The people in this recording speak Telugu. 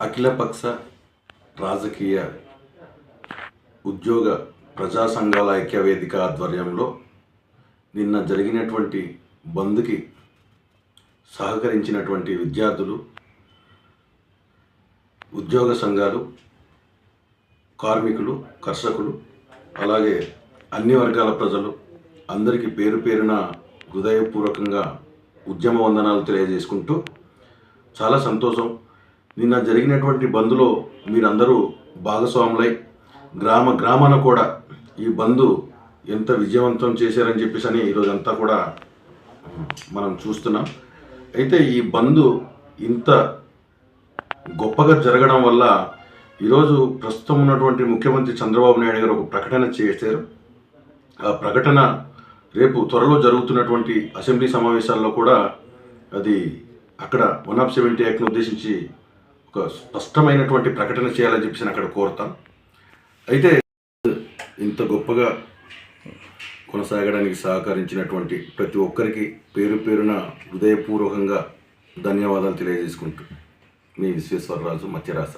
అఖిలపక్ష రాజకీయ ఉద్యోగ ప్రజా సంఘాల ఐక్యవేదిక ఆధ్వర్యంలో నిన్న జరిగినటువంటి బంద్కి సహకరించినటువంటి విద్యార్థులు ఉద్యోగ సంఘాలు కార్మికులు కర్షకులు అలాగే అన్ని వర్గాల ప్రజలు అందరికీ పేరు పేరున హృదయపూర్వకంగా ఉద్యమ వందనాలు తెలియజేసుకుంటూ చాలా సంతోషం. నిన్న జరిగినటువంటి బంద్లో మీరందరూ భాగస్వాములై గ్రామ గ్రామాన కూడా ఈ బంద్ ఎంత విజయవంతం చేశారని చెప్పేసి అని ఈరోజంతా కూడా మనం చూస్తున్నాం. అయితే ఈ బంద్ ఇంత గొప్పగా జరగడం వల్ల ఈరోజు ప్రస్తుతం ఉన్నటువంటి ముఖ్యమంత్రి చంద్రబాబు నాయుడు గారు ఒక ప్రకటన చేశారు. ఆ ప్రకటన రేపు త్వరలో జరుగుతున్నటువంటి అసెంబ్లీ సమావేశాల్లో కూడా అది అక్కడ వన్ ఆఫ్ సెవెంటీ యాక్ట్ను ఉద్దేశించి ఒక స్పష్టమైనటువంటి ప్రకటన చేయాలని చెప్పి అక్కడ కోరుతాం. అయితే ఇంత గొప్పగా కొనసాగడానికి సహకరించినటువంటి ప్రతి ఒక్కరికి పేరు పేరున హృదయపూర్వకంగా ధన్యవాదాలు తెలియజేసుకుంటూ. మీ విశ్వేశ్వరరాజు మత్స్యరాశ